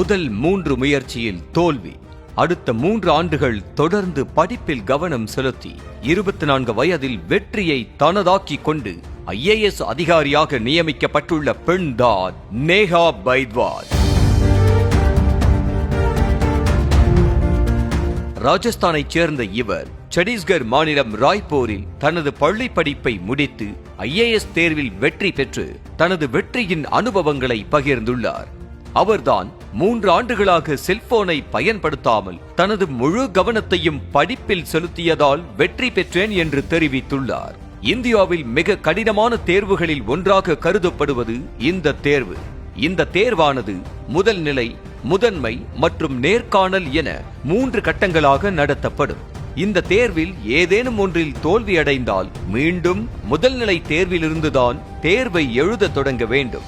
முதல் மூன்று முயற்சியில் தோல்வி. அடுத்த மூன்று ஆண்டுகள் தொடர்ந்து படிப்பில் கவனம் செலுத்தி இருபத்தி நான்கு வயதில் வெற்றியை தனதாக்கி கொண்டு ஐஏஎஸ் அதிகாரியாக நியமிக்கப்பட்டுள்ள பெண்தான் நேஹா பைத்வால். ராஜஸ்தானைச் சேர்ந்த இவர் சத்தீஸ்கர் மாநிலம் ராய்ப்பூரில் தனது பள்ளி படிப்பை முடித்து ஐஏஎஸ் தேர்வில் வெற்றி பெற்று தனது வெற்றியின் அனுபவங்களை பகிர்ந்துள்ளார். அவர்தான் மூன்று ஆண்டுகளாக செல்போனை பயன்படுத்தாமல் தனது முழு கவனத்தையும் படிப்பில் செலுத்தியதால் வெற்றி பெற்றேன் என்று தெரிவித்துள்ளார். இந்தியாவில் மிக கடினமான தேர்வுகளில் ஒன்றாக கருதப்படுவது இந்த தேர்வு. இந்த தேர்வானது முதல் நிலை முதன்மை மற்றும் நேர்காணல் என மூன்று கட்டங்களாக நடத்தப்படும். இந்த தேர்வில் ஏதேனும் ஒன்றில் தோல்வியடைந்தால் மீண்டும் முதல்நிலை தேர்விலிருந்துதான் தேர்வை எழுதத் தொடங்க வேண்டும்.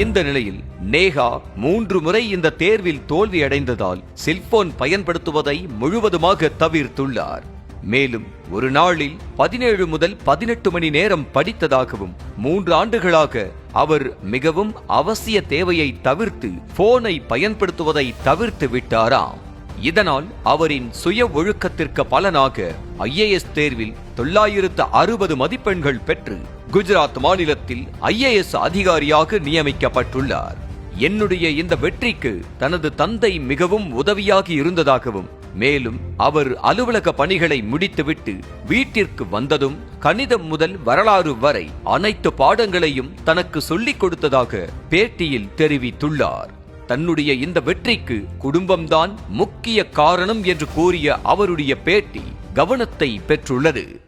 இந்த நிலையில் நேகா மூன்று முறை இந்த தேர்வில் தோல்வியடைந்ததால் செல்போன் பயன்படுத்துவதை முழுவதுமாக தவிர்த்துள்ளார். மேலும் ஒரு நாளில் பதினேழு முதல் பதினெட்டு மணி நேரம் படித்ததாகவும் மூன்று ஆண்டுகளாக அவர் மிகவும் அவசிய தேவையை தவிர்த்து போனை பயன்படுத்துவதை தவிர்த்து விட்டாராம். இதனால் அவரின் சுய ஒழுக்கத்திற்கு பலனாக ஐஏஎஸ் தேர்வில் தொள்ளாயிரத்து அறுபது மதிப்பெண்கள் பெற்று குஜராத் மாநிலத்தில் ஐஏஎஸ் அதிகாரியாக நியமிக்கப்பட்டுள்ளார். என்னுடைய இந்த வெற்றிக்கு தனது தந்தை மிகவும் உதவியாகி இருந்ததாகவும் மேலும் அவர் அலுவலக பணிகளை முடித்துவிட்டு வீட்டிற்கு வந்ததும் கணிதம் முதல் வரலாறு வரை அனைத்து பாடங்களையும் தனக்கு சொல்லிக் கொடுத்ததாக பேட்டியில் தெரிவித்துள்ளார். தன்னுடைய இந்த வெற்றிக்கு குடும்பம்தான் முக்கிய காரணம் என்று கூறிய அவருடைய பேட்டி கவனத்தை பெற்றுள்ளது.